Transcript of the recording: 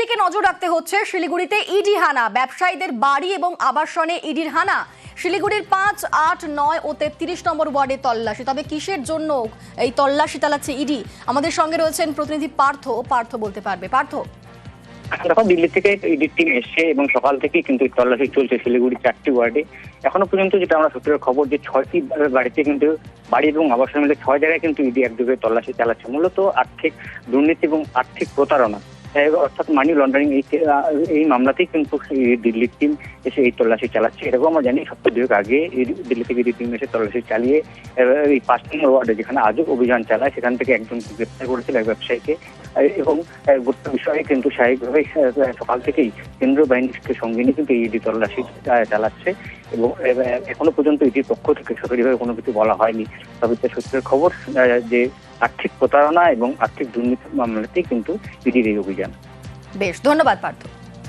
দিকে নজর রাখতে হচ্ছে। শিলিগুড়িতে ইডি হানা, ব্যবসায়ীদের বাড়ি এবং আবাসনে ইডির হানা। শিলিগুড়ির পাঁচ, আট, নয় ও তেত্রিশ নম্বর ওয়ার্ডে তল্লাশি। তবে কিসের জন্য এই তল্লাশি চালাচ্ছে ইডি? আমাদের সঙ্গে রয়েছেন প্রতিনিধি পার্থ। পার্থ বলতে পারবে। পার্থ? দেখো, দিল্লি থেকে ইডির টিম এসছে এবং সকাল থেকেই কিন্তু তল্লাশি চলছে শিলিগুড়ি চারটি ওয়ার্ডে। এখনও পর্যন্ত যেটা আমরা সূত্রের খবর যে ছয়টি বাড়িতে কিন্তু বাড়ি এবং আবাসন মিলে ছয় জায়গায় কিন্তু ইডি একযোগে তল্লাশি চালাচ্ছে। মূলত আর্থিক দুর্নীতি এবং আর্থিক প্রতারণা। অর্থাৎ মানি লন্ডারিং এই মামলাতেই কিন্তু দিল্লির টিম এসে এই তল্লাশি চালাচ্ছে। এরকম আমরা জানি সপ্তাহ দুয়েক আগে দিল্লি থেকে টিম এসে তল্লাশি চালিয়ে এই পাঁচ নম্বর ওয়ার্ডে যেখানে আজও অভিযান চালায়, সেখান থেকে একজন গ্রেপ্তার করেছিল এক ব্যবসায়ীকে। এবং গোটা বিষয়ে কিন্তু স্বাভাবিকভাবে সকাল থেকেই কেন্দ্রীয় বাহিনীকে সঙ্গে নিয়ে কিন্তু ইডি তল্লাশি চালাচ্ছে। এবং এখনও পর্যন্ত ইডির পক্ষ থেকে সরকারিভাবে কোনো কিছু বলা হয়নি। তবে সূত্রের খবর যে আর্থিক প্রতারণা এবং আর্থিক দুর্নীতি মামলাতেই কিন্তু ইডির এই অভিযান বেশ ধন্যবাদ পার্থ।